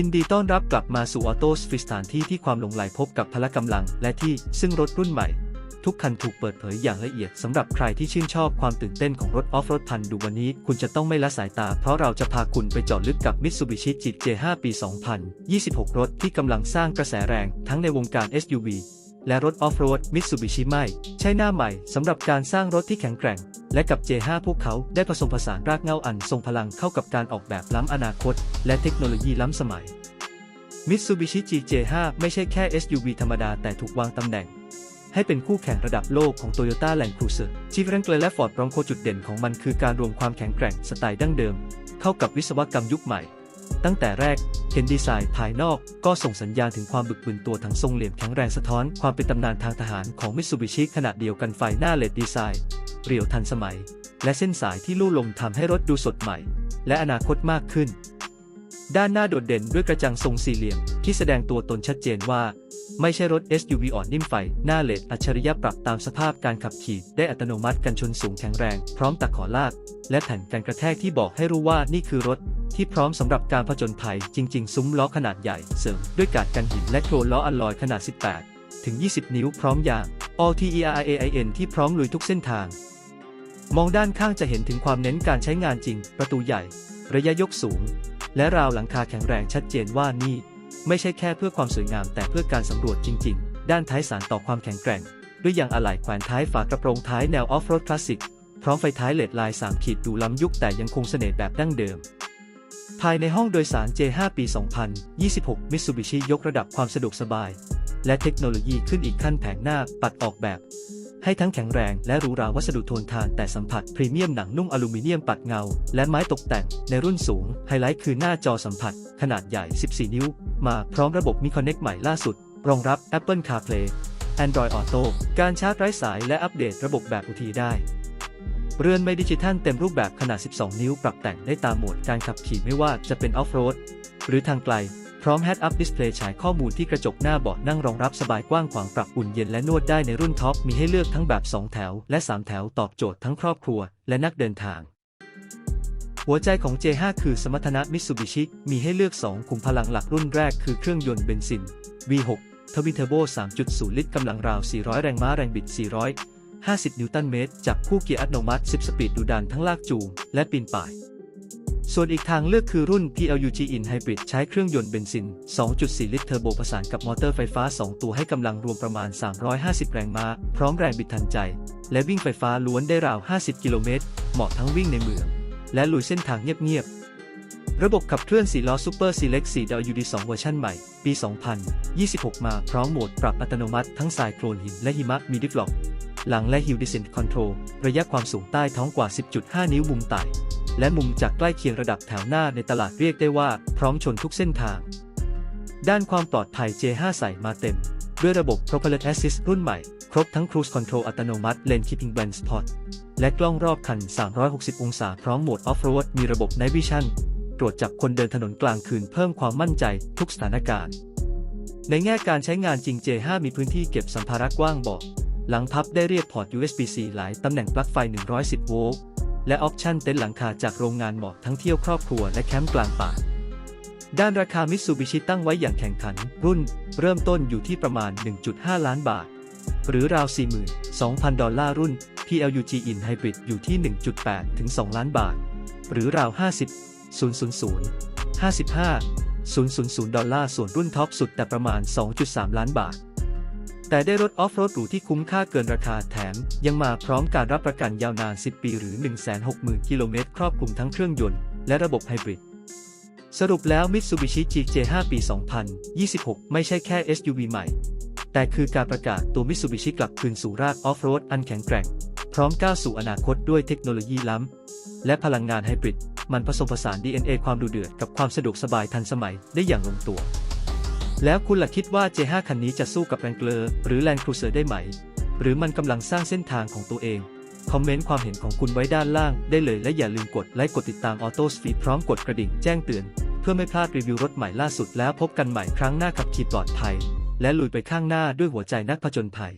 ยินดีต้อนรับกลับมาสู่ออโต้สฟิสถานที่ที่ความหลงไหลพบกับพละกำลัง และที่ซึ่งรถรุ่นใหม่ ทุกคันถูกเปิดเผยอย่างละเอียดสำหรับใครที่ชื่นชอบความตื่นเต้นของรถออฟโรดพันดูวันนี้ คุณจะต้องไม่ละสายตา เพราะเราจะพาคุณไปเจาะลึกกับ Mitsubishi J5 ปี 2026 รถที่กำลังสร้างกระแสแรงทั้งในวงการ SUV และรถออฟโรด Mitsubishi ไม่ใช่หน้าใหม่สำหรับการสร้างรถที่แข็งแกร่ง และกับ J5 พวกเขาได้ผสมผสานรากเงาอันทรงพลังเข้ากับการออกแบบล้ำอนาคต และเทคโนโลยีล้ำสมัย Mitsubishi GJ5 ไม่ใช่แค่ SUV ธรรมดาแต่ถูกวางตำแหน่ง ให้เป็นคู่แข่งระดับโลกของ Toyota Land Cruiser Jeep Wrangler และ Ford Bronco จุดเด่นของมันคือการรวมความแข็งแกร่งสไตล์ดั้งเดิม เข้ากับวิศวกรรมยุคใหม่ ตั้งแต่แรก เห็นดีไซน์ภายนอกก็ส่งสัญญาณถึงความบึกบึนตัวถังทรงเหลี่ยมแข็งแรงสะท้อนความเป็นตำนานทางทหารของมิตซูบิชิขนาดเดียวกันไฟหน้าเลดดีไซน์เรียวทันสมัย และเส้นสายที่ลู่ลมทำให้รถดูสดใหม่ และอนาคตมากขึ้น ด้านหน้าโดดเด่นด้วยกระจังทรงสี่เหลี่ยม ที่แสดงตัวตนชัดเจนว่า ไม่ใช่รถ SUV อ่อนนิ่มไฟ หน้าเลดอัจฉริยะปรับตามสภาพการขับขี่ได้อัตโนมัติกันชนสูงแข็งแรง พร้อมตะขอลาก และแผ่นกันกระแทกที่บอกให้รู้ว่านี่คือรถที่พร้อมสำหรับการผจญภัยจริง ๆ ซุ้มล้อขนาดใหญ่เสริมด้วยกาดกันหินและโครล้ออัลลอยขนาด 18 ถึง 20 นิ้วพร้อมยาง All TERAIN ที่พร้อมลุยทุกเส้นทาง มองด้านข้างจะเห็นถึงความเน้นการใช้งานจริง ประตูใหญ่ ระยะยกสูง และราวหลังคาแข็งแรงชัดเจนว่านี่ ไม่ใช่แค่เพื่อความสวยงามแต่เพื่อการสำรวจจริง ๆ ด้านท้ายสารต่อความแข็งแกร่ง ด้วยยางอะไหล่แขวนท้ายฝากระโปรงท้ายแนวออฟโรดคลาสสิก พร้อมไฟท้ายเลดลาย 3 ขีดดูล้ำยุคแต่ยังคงเสน่ห์แบบดั้งเดิม ภายในห้องโดยสาร J5 ปี 2026 Mitsubishi ยกระดับความสะดวกสบาย และเทคโนโลยีขึ้นอีกขั้นแผงหน้าปัดออกแบบ ให้ทั้งแข็งแรงและหรูหราวัสดุทนทานแต่สัมผัสพรีเมียมหนังนุ่มอลูมิเนียมปัดเงา และไม้ตกแต่งในรุ่นสูง ไฮไลท์คือหน้าจอสัมผัส ขนาดใหญ่ 14 นิ้ว มาพร้อมระบบมี Connect ใหม่ล่าสุด รองรับ Apple CarPlay Android Auto การชาร์จไร้สายและอัปเดตระบบแบบอุทีได้ เรือนไม่ดิจิทัลเต็มรูปแบบขนาด 12 นิ้วปรับแต่งได้ตามโหมดการขับขี่ไม่ว่าจะเป็นออฟโรดหรือทางไกล ร้อม Head Up Display ฉายข้อมูลที่กระจกหน้าเบาะนั่งรองรับสบายกว้างขวางปรับอุ่นเย็นและนวดได้ในรุ่นท็อปมีให้เลือกทั้งแบบ 2 แถว และ 3 แถวตอบโจทย์ทั้งครอบครัว และนักเดินทาง หัวใจของ J5 คือสมรรถนะ Mitsubishi มีให้เลือก 2 ขุมพลังหลักรุ่นแรกคือเครื่องยนต์เบนซิน V6 ทวินเทอร์โบ 3.0 ลิตรกำลังราว 400 แรงม้าแรงบิด 450 นิวตันเมตรจากคู่เกียร์อัตโนมัติ 10 สปีดดุดันทั้งลากจูงและปีนป่าย ส่วนอีกทางเลือกคือรุ่น PLUG In Hybrid ใช้เครื่องยนต์เบนซิน 2.4 ลิตรเทอร์โบผสานกับมอเตอร์ไฟฟ้า 2 ตัวให้กำลังรวมประมาณ 350 แรงม้า พร้อมแรงบิดทันใจ และวิ่งไฟฟ้าล้วนได้ราว 50 กิโลเมตร เหมาะทั้งวิ่งในเมือง และลุยเส้นทางเงียบๆ ระบบขับเคลื่อน4ล้อ Super Select 4 WD 2เวอร์ชันใหม่ ปี 2026 มาพร้อมโหมดปรับอัตโนมัติทั้งสายโคลนหินและหิมะมีดิฟล็อกหลังและ Hill Descent Control ระยะความสูงใต้ท้องกว่า 10.5 นิ้วมุมไต่ และมุมจากใกล้เคียงระดับแถวหน้าในตลาดเรียกได้ว่า พร้อมชนทุกเส้นทาง ด้านความปลอดภัย J5 ใส่มาเต็ม ด้วยระบบ Propellant Assist รุ่นใหม่ ครบทั้ง Cruise Control อัตโนมัติ Lane Keeping Blind Spot และกล้องรอบคัน 360 องศา พร้อมโหมด Off-Road มีระบบ Night Vision ตรวจจับคนเดินถนนกลางคืนเพิ่มความมั่นใจทุกสถานการณ์ ในแง่การใช้งานจริง J5 มีพื้นที่เก็บสัมภาระกว้างเบาะหลังพับได้เรียบพอร์ต USB-C หลายตำแหน่งปลั๊กไฟ 110 โวลต์ และออปชั่นเต็นท์หลังคาจากโรงงานเหมาะทั้งเที่ยวครอบครัวและแคมป์กลางป่า ด้านราคามิตซูบิชิตั้งไว้อย่างแข่งขัน รุ่น เริ่มต้นอยู่ที่ประมาณ 1.5 ล้านบาท หรือราว 42,000 ดอลลาร์รุ่น PLUG In Hybrid อยู่ที่ 1.8 ถึง 2 ล้านบาท หรือราว 50 000 55 000 ดอลลาร์ส่วนรุ่นท็อปสุดแต่ประมาณ 2.3 ล้านบาท แต่ได้รถออฟโรดหรูที่คุ้มค่าเกินราคาแถม ยังมาพร้อมการรับประกันยาวนาน 10 ปีหรือ 160,000 กิโลเมตรครอบคลุมทั้งเครื่องยนต์ และระบบไฮบริด สรุปแล้ว Mitsubishi GJ5 ปี 2026 ไม่ใช่แค่ SUV ใหม่ แต่คือการประกาศตัว Mitsubishi กลับคืนสู่รากออฟโรดอันแข็งแกร่ง พร้อมก้าวสู่อนาคตด้วยเทคโนโลยีล้ำ และพลังงานไฮบริด มันผสมผสาน DNA ความดูเดือดกับความสะดวกสบายทันสมัยได้อย่างลงตัว แล้วคุณล่ะคิดว่า J5 คันนี้จะสู้กับแรงเกลอหรือ Land Cruiser ได้ไหม หรือมันกำลังสร้างเส้นทางของตัวเอง คอมเมนต์ความเห็นของคุณไว้ด้านล่างได้เลยและอย่าลืมกดไลค์กดติดตาม Auto Speed พร้อมกดกระดิ่งแจ้งเตือน เพื่อไม่พลาดรีวิวรถใหม่ล่าสุดแล้วพบกันใหม่ครั้งหน้าขับขี่ปลอดภัย และลุยไปข้างหน้าด้วยหัวใจนักผจญภัย